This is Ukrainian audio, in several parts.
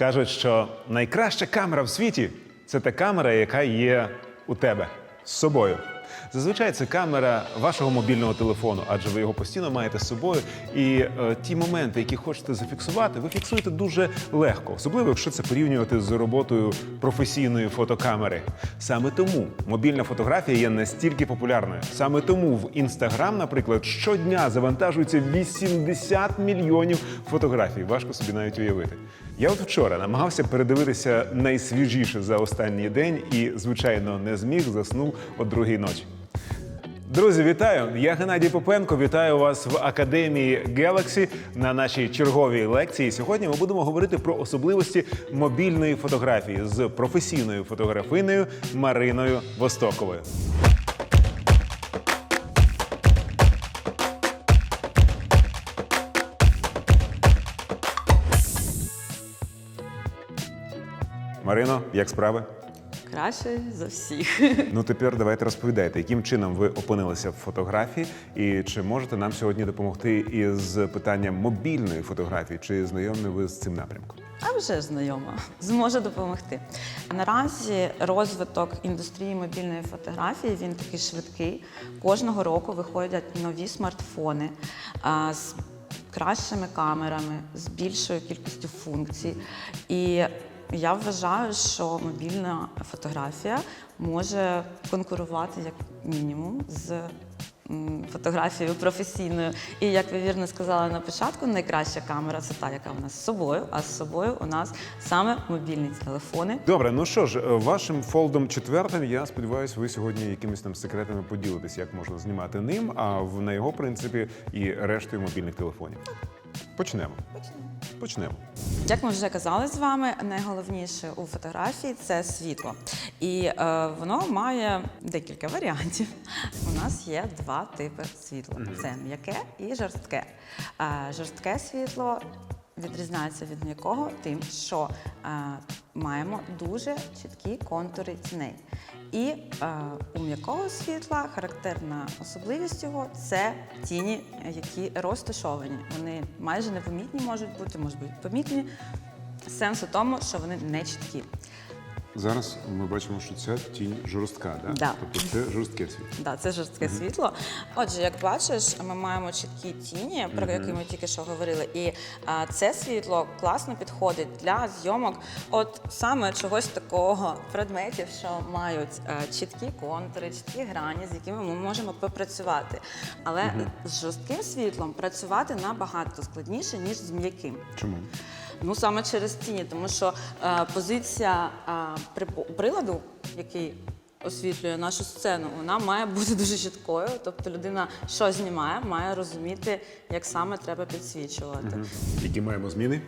Кажуть, що найкраща камера в світі це та камера, яка є у тебе з собою. Зазвичай це камера вашого мобільного телефону, адже ви його постійно маєте з собою. І е, ті моменти, які хочете зафіксувати, ви фіксуєте дуже легко, особливо якщо це порівнювати з роботою професійної фотокамери. Саме тому мобільна фотографія є настільки популярною. Саме тому в інстаграм, наприклад, щодня завантажується 80 мільйонів фотографій. Важко собі навіть уявити. Я от вчора намагався передивитися найсвіжіше за останній день і, звичайно, не зміг, заснув о другій ночі. Друзі, вітаю! Я Геннадій Попенко. Вітаю вас в академії Galaxy на нашій черговій лекції. Сьогодні ми будемо говорити про особливості мобільної фотографії з професійною фотографинею Мариною Востоковою. Марино, як справи? Краще за всіх. Ну тепер давайте розповідайте, яким чином ви опинилися в фотографії, і чи можете нам сьогодні допомогти із питанням мобільної фотографії, чи знайомі ви з цим напрямком? А вже знайома, зможе допомогти. Наразі розвиток індустрії мобільної фотографії він такий швидкий. Кожного року виходять нові смартфони з кращими камерами, з більшою кількістю функцій. І я вважаю, що мобільна фотографія може конкурувати як мінімум з фотографією професійною. І як ви вірно сказали на початку, найкраща камера це та, яка у нас з собою, а з собою у нас саме мобільні телефони. Добре, ну що ж, е, вашим фолдом четвертим, я сподіваюся, ви сьогодні якимись там секретами поділитесь, як можна знімати ним, а в на його принципі і рештою мобільних телефонів. Почнемо. Почнемо. Як ми вже казали з вами, найголовніше у фотографії це світло. І е, воно має декілька варіантів. У нас є два типи світла: це м'яке і жорстке. Е, жорстке світло відрізняється від м'якого тим, що е, маємо дуже чіткі контури тіней. І е, у м'якого світла характерна особливість його це тіні, які розташовані. Вони майже непомітні можуть бути, можуть бути помітні. Сенс у тому, що вони не чіткі. Зараз ми бачимо, що це тінь жорстка, да? Да. тобто це жорстке світло. Да, це жорстке світло. Отже, як бачиш, ми маємо чіткі тіні, про які ми тільки що говорили. І а, це світло класно підходить для зйомок, от саме чогось такого предметів, що мають а, чіткі контури, чіткі грані, з якими ми можемо попрацювати. Але з жорстким світлом працювати набагато складніше, ніж з м'яким. Чому? Ну саме через тіні, тому що е, позиція е, приладу, який освітлює нашу сцену, вона має бути дуже чіткою. Тобто людина, що знімає, має розуміти, як саме треба підсвічувати. Які маємо зміни?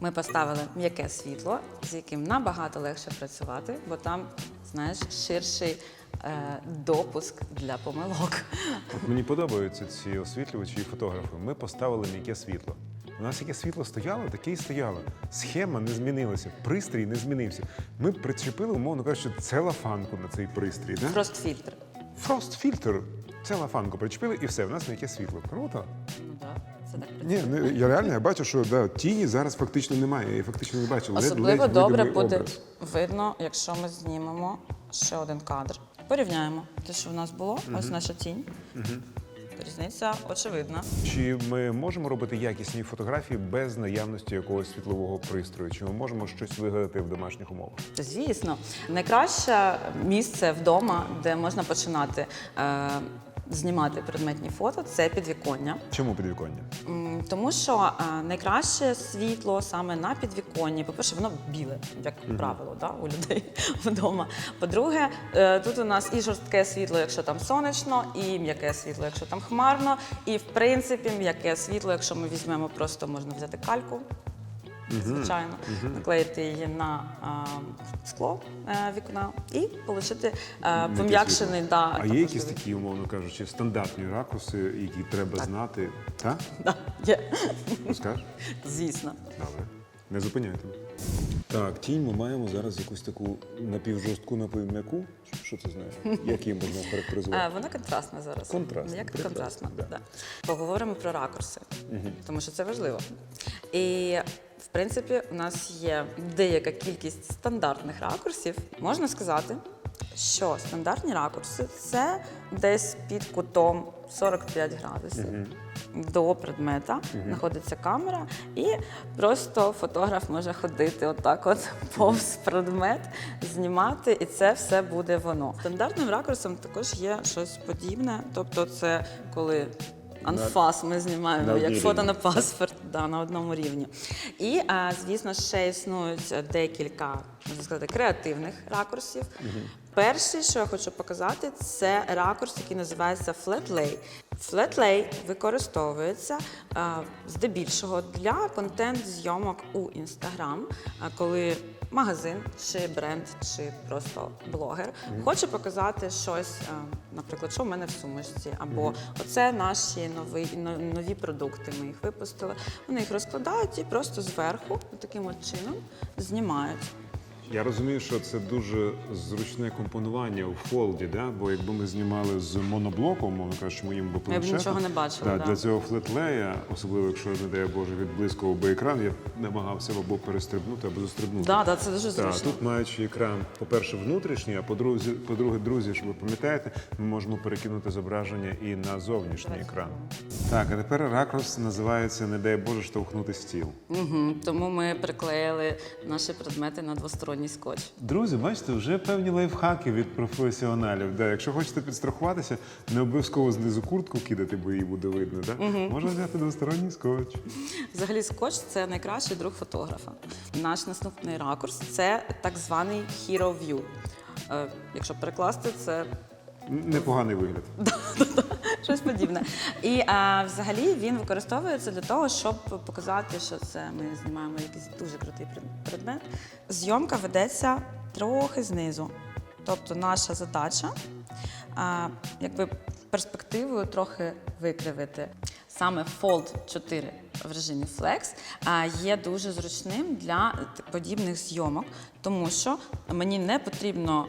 Ми поставили м'яке світло, з яким набагато легше працювати, бо там, знаєш, ширший е, допуск для помилок. От мені подобаються ці освітлювачі і фотографи. Ми поставили м'яке світло. У нас яке світло стояло, таке і стояло. Схема не змінилася, пристрій не змінився. Ми причепили, умовно кажучи, целофанку на цей пристрій. Да? Просто фільтр. Фрост целофанку причепили і все, у нас м'яке світло. Круто. Ну так, це так. Ні, не, я реально я бачу, що да, тіні зараз фактично немає. Я фактично не бачу. Особливо ледь добре видимий буде образ. видно, якщо ми знімемо ще один кадр. Порівняємо те, що в нас було, ось наша тінь. Різниця очевидна. Чи ми можемо робити якісні фотографії без наявності якогось світлового пристрою? Чи ми можемо щось вигадати в домашніх умовах? Звісно, найкраще місце вдома, де можна починати е, знімати предметні фото, це підвіконня. Чому підвіконня? М, Тому що е, найкраще світло саме на підвіконні. По-перше, воно біле, як правило, да, у людей вдома. По-друге, е, тут у нас і жорстке світло, якщо там сонячно, і м'яке світло, якщо там хмарно. І в принципі, м'яке світло, якщо ми візьмемо, просто можна взяти кальку. Звичайно, наклеїти її на а, скло е, вікна і отримати е, пом'якшений. Да, А є якісь такі, умовно кажучи, стандартні ракурси, які треба знати? Так? Да, є, Розкажеш? звісно. Добре. Не зупиняйте. Так, тінь ми маємо зараз якусь таку напівжорстку, напівм'яку. Що це знає? Як її можна Е, характеризувати? Вона контрастна зараз. Контрастна, Як контрастна. да. Да. Поговоримо про ракурси, тому що це важливо. І в принципі, у нас є деяка кількість стандартних ракурсів. Можна сказати, що стандартні ракурси це десь під кутом 45 градусів. До предмета знаходиться камера, і просто фотограф може ходити отак, от повз предмет, знімати, і це все буде воно. Стандартним ракурсом також є щось подібне. Тобто, це коли анфас ми знімаємо як фото на паспорт да, на одному рівні. І, а, звісно, ще існують декілька, можна сказати, креативних ракурсів. Перший, що я хочу показати, це ракурс, який називається флетлей. Флетлей використовується а, здебільшого для контент-зйомок у Instagram, а, коли магазин чи бренд, чи просто блогер хоче показати щось, а, наприклад, що в мене в сумочці, або оце наші нові, но- нові продукти. Ми їх випустили. Вони їх розкладають і просто зверху таким от чином знімають. Я розумію, що це дуже зручне компонування у фолді, да? бо якби ми знімали з моноблоком, мовно кажучи, моїм би Я б планшетом, нічого не бачила, Да, да. Для цього флетлея, особливо якщо, не дай Боже, відблискував би екран, я намагався або перестрибнути, або застрибнути. Да, да, це дуже зручно. тут маючи екран, по-перше, внутрішній, а по-друге, по-друге, друзі, що ви пам'ятаєте, ми можемо перекинути зображення і на зовнішній екран. Так, а тепер ракурс називається Не дай Боже штовхнути стіл. Угу. Тому ми приклеїли наші предмети на двосторонній скотч. Друзі, бачите, вже певні лайфхаки від професіоналів. Да, якщо хочете підстрахуватися, не обов'язково знизу куртку кидати, бо її буде видно. Да? Можна взяти двосторонній скотч. Взагалі, скотч це найкращий друг фотографа. Наш наступний ракурс це так званий hero view. Е, якщо перекласти, це Непоганий вигляд. щось подібне. І а, взагалі він використовується для того, щоб показати, що це ми знімаємо якийсь дуже крутий предмет. Зйомка ведеться трохи знизу. Тобто наша задача а, якби перспективою трохи викривити. Саме Fold 4 в режимі Flex є дуже зручним для подібних зйомок, тому що мені не потрібно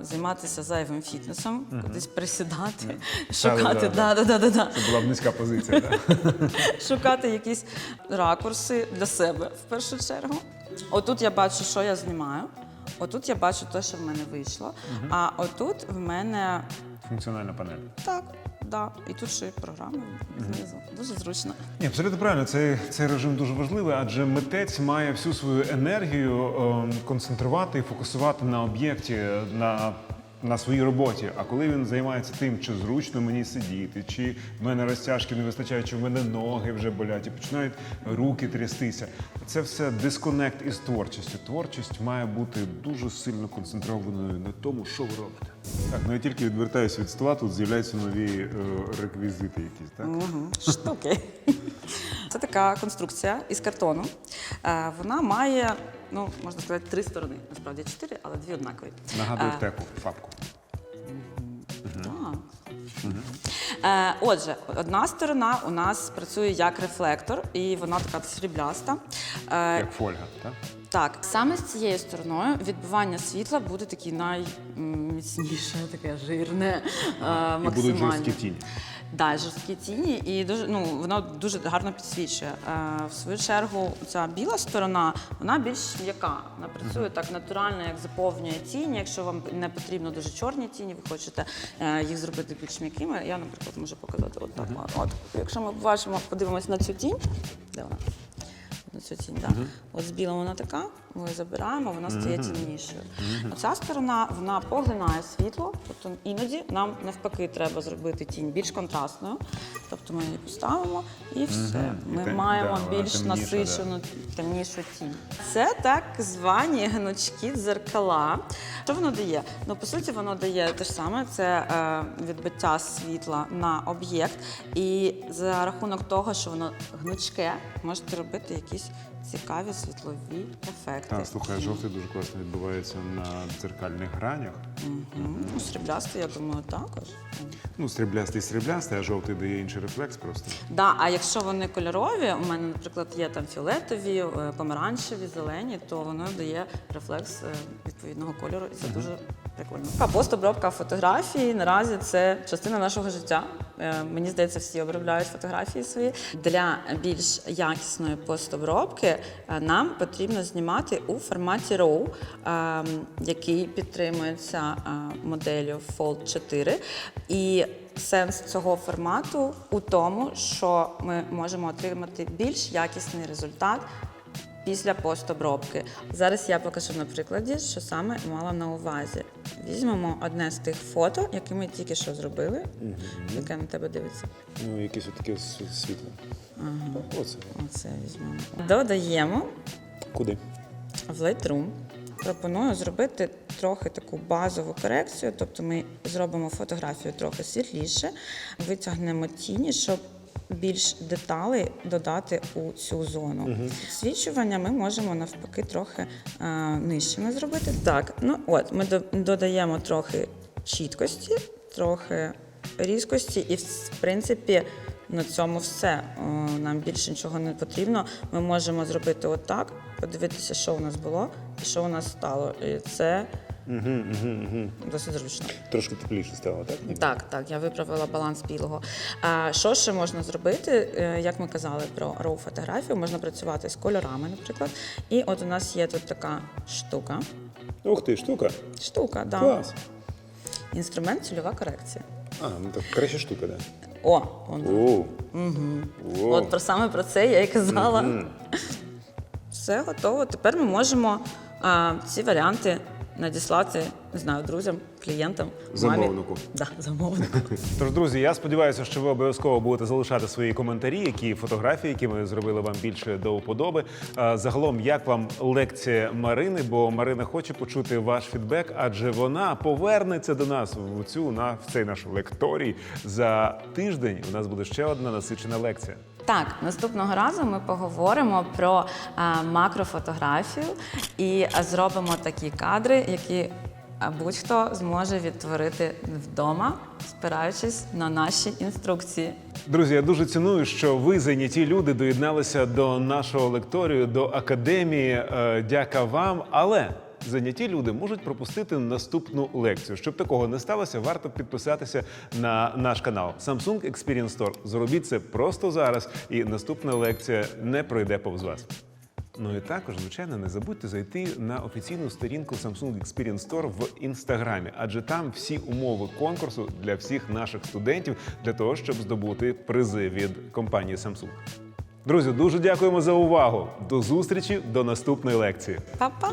займатися зайвим фітнесом, кудись присідати, шукати, Да-да-да. да, да, да, да, Це була б низька позиція. Да? шукати якісь ракурси для себе в першу чергу. Отут я бачу, що я знімаю. Отут я бачу те, що в мене вийшло. А отут в мене Функціональна панель. так, да. І тут ще й програми знизу. Дуже зручно. Ні, абсолютно правильно. Цей, цей режим дуже важливий, адже митець має всю свою енергію е, концентрувати і фокусувати на об'єкті, на, на своїй роботі. А коли він займається тим, чи зручно мені сидіти, чи в мене розтяжки не вистачає, чи в мене ноги вже болять, і починають руки трястися. Це все дисконект із творчістю. Творчість має бути дуже сильно концентрованою на тому, що ви робите. Так, ну я тільки відвертаюся від стола, тут з'являються нові е, реквізити якісь, так? Штуки. Це така конструкція із картону. Е, Вона має, ну можна сказати, три сторони. Насправді чотири, але дві однакові. Нагадую Е, теку, папку. Так. Е, Отже, одна сторона у нас працює як рефлектор, і вона така срібляста. Е, Як фольга, так? Так, саме з цією стороною відбивання світла буде таке найміцніше, таке жирне, е, І будуть жорсткі тіні. Да, жорсткі тіні, і дуже ну воно дуже гарно підсвічує. Е, в свою чергу, ця біла сторона вона більш м'яка. Вона працює так натурально, як заповнює тіні. Якщо вам не потрібно дуже чорні тіні, ви хочете е, їх зробити більш м'якими. Я, наприклад, можу показати от так. От, якщо ми бачимо, подивимось на цю тінь, де вона? На цю тінь, да? От з білим вона така, ми забираємо, вона стає тіннішою. Оця сторона вона поглинає світло, тобто іноді нам навпаки треба зробити тінь більш контрастною. Тобто ми її поставимо і все. Ми маємо да, вона більш темніша, насичену темнішу тінь. Це так звані гнучкі дзеркала. Що воно дає? Ну, по суті, воно дає те ж саме: це е, відбиття світла на об'єкт. І за рахунок того, що воно гнучке, можете робити якісь цікаві світлові ефекти. Так, слухай, жовтий дуже класно відбувається на дзеркальних гранях. Мгм. Ну, сріблясте, я думаю, також. Ну, сріблястий сріблястий, а жовтий дає інший рефлекс просто. Да, а якщо вони кольорові, у мене, наприклад, є там фіолетові, е, помаранчеві, зелені, то воно дає рефлекс е, відповідного кольору, і це дуже Прикольно. А постобробка фотографії наразі це частина нашого життя. Е, Мені здається, всі обробляють фотографії свої. Для більш якісної постобробки е, нам потрібно знімати у форматі RAW, е, який підтримується е, моделлю Fold 4. І сенс цього формату у тому, що ми можемо отримати більш якісний результат після постобробки. Зараз я покажу на прикладі, що саме мала на увазі. Візьмемо одне з тих фото, які ми тільки що зробили, яке на тебе дивиться. Ну, якесь таке світло. Ага. Оце. Оце візьмемо. Додаємо Куди? в Lightroom. Пропоную зробити трохи таку базову корекцію, тобто ми зробимо фотографію трохи світліше, витягнемо тіні, щоб більш деталей додати у цю зону. Свічування ми можемо навпаки трохи е, нижчими зробити. Так, ну от ми до- додаємо трохи чіткості, трохи різкості, і в принципі на цьому все. Нам більше нічого не потрібно. Ми можемо зробити отак, подивитися, що у нас було і що у нас стало. І це досить зручно. Трошки тепліше стало, так? Так, так, я виправила баланс білого. А що ще можна зробити? Е, Як ми казали про RAW фотографію, можна працювати з кольорами, наприклад. І от у нас є тут така штука. Ух ти, штука. Штука, да. Клас. Інструмент цільова корекція. А, ну так краща штука, так. О, он. О. О. От про саме про це я і казала. Все готово. Тепер ми можемо а, ці варіанти надіслати, не знаю, друзям, клієнтам, мамі. Замовнику. Да, замовнику. Тож, друзі, я сподіваюся, що ви обов'язково будете залишати свої коментарі, які фотографії, які ми зробили вам більше до вподоби. Загалом, як вам лекція Марини? Бо Марина хоче почути ваш фідбек, адже вона повернеться до нас в цю на в цей наш лекторій за тиждень. У нас буде ще одна насичена лекція. Так, наступного разу ми поговоримо про а, макрофотографію і зробимо такі кадри, які будь-хто зможе відтворити вдома, спираючись на наші інструкції. Друзі, я дуже ціную, що ви зайняті люди доєдналися до нашого лекторію, до академії. Е, Дяка вам. Але зайняті люди можуть пропустити наступну лекцію. Щоб такого не сталося, варто підписатися на наш канал Samsung Experience Store. Зробіть це просто зараз, і наступна лекція не пройде повз вас. Ну і також, звичайно, не забудьте зайти на офіційну сторінку Samsung Experience Store в інстаграмі, адже там всі умови конкурсу для всіх наших студентів для того, щоб здобути призи від компанії Samsung. Друзі, дуже дякуємо за увагу. До зустрічі до наступної лекції. Па-па!